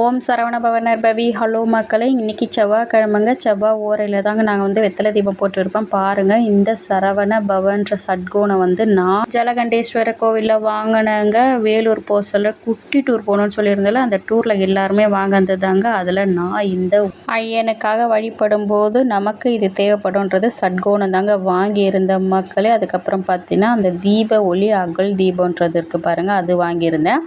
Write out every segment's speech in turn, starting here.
ஓம் சரவண பவனர் பவி. Hello மக்களே இன்றைக்கி செவ்வாய்க்கிழமைங்க. செவ்வாய் ஓரையில் தாங்க நாங்கள் வந்து வெத்தலை தீபம் போட்டிருப்போம் பாருங்கள் இந்த சரவண பவன்ற சட்கோனை வந்து நான் ஜலகண்டேஸ்வர கோவிலில் வாங்கினேங்க. வேலூர் போக குட்டி டூர் போகணுன்னு சொல்லியிருந்தால அந்த டூரில் எல்லாருமே வாங்கினதுதாங்க. அதில் நான் இந்த ஐயனுக்காக வழிபடும் போது நமக்கு இது தேவைப்படும்ன்றது சட்கோணம் தாங்க வாங்கியிருந்த மக்களே. அதுக்கப்புறம் பார்த்தீங்கன்னா அந்த தீப ஒளி அகல் தீபன்றது இருக்குது பாருங்கள் அது வாங்கியிருந்தேன்.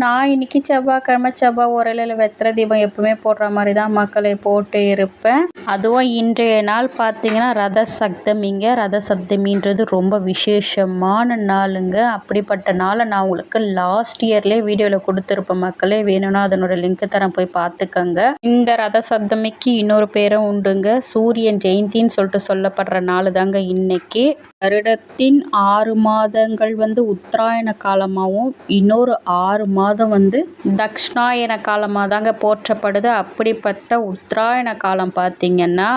நான் இன்றைக்கி செவ்வாய்க்கிழமை செவ்வாய் உரையில் வெத்திர தீபம் எப்பவுமே போடுற மாதிரி தான் மக்களை போட்டு இருப்பேன். அதுவும் இன்றைய நாள் பார்த்தீங்கன்னா ரத சப்தமிங்க ரத சப்தமின்றது ரொம்ப விசேஷமான நாளுங்க. அப்படிப்பட்ட நாளை நான் உங்களுக்கு லாஸ்ட் இயர்லேயே வீடியோவில் கொடுத்துருப்பேன் மக்களே. வேணும்னா அதனோட லிங்க்கு தரேன் போய் பார்த்துக்கங்க. இந்த ரத சப்தமிக்கு இன்னொரு பேரும் உண்டுங்க. சூரியன் ஜெயந்தின்னு சொல்லிட்டு சொல்லப்படுற நாள் தாங்க இன்னைக்கு. வருடத்தின் ஆறு மாதங்கள் வந்து உத்தராயண காலமாகவும் இன்னொரு ஆறு மாதம் வந்து தக்ஷணாயன காலமாக தாங்க போற்றப்படுது. அப்படிப்பட்ட உத்தராயண காலம் பார்த்திங்கன்னா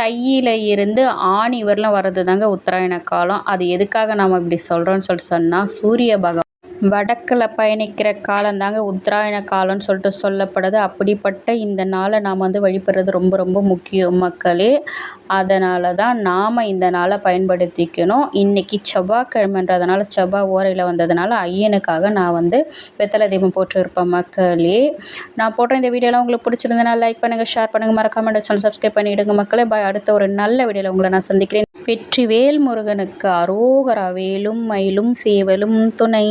தையில இருந்து ஆணி வரலாம் வர்றது தாங்க உத்தராயண காலம். அது எதுக்காக நாம் இப்படி சொல்கிறோன்னு சொல்லிட்டு சொன்னால் சூரிய பகவான் வடக்கில் பயணிக்கிற காலம் தாங்க உத்தராயண காலம்னு சொல்லிட்டு சொல்லப்படுது. அப்படிப்பட்ட இந்த நாளை நாம் வந்து வழிபடுறது ரொம்ப ரொம்ப முக்கியம் மக்களே. அதனால தான் நாம் இந்த நாளை பயன்படுத்திக்கணும். இன்றைக்கி செவ்வாய்க்கிழமைன்றதுனால செவ்வாய் ஓரையில் வந்ததுனால ஐயனுக்காக நான் வந்து வெத்தலை தீபம் போட்டிருப்பேன் மக்களே. நான் போட்ட இந்த வீடியோலாம் உங்களுக்கு பிடிச்சிருந்ததுனா லைக் பண்ணுங்கள் ஷேர் பண்ணுங்கள் மறக்காமல் சேனல் சப்ஸ்கிரைப் பண்ணிவிடுங்க மக்களே. பாய் அடுத்த ஒரு நல்ல வீடியோவில் உங்களை நான் சந்திக்கிறேன். வெற்றிவேல் முருகனுக்கு அரோகரா வேலும் மயிலும் சேவலும் துணை.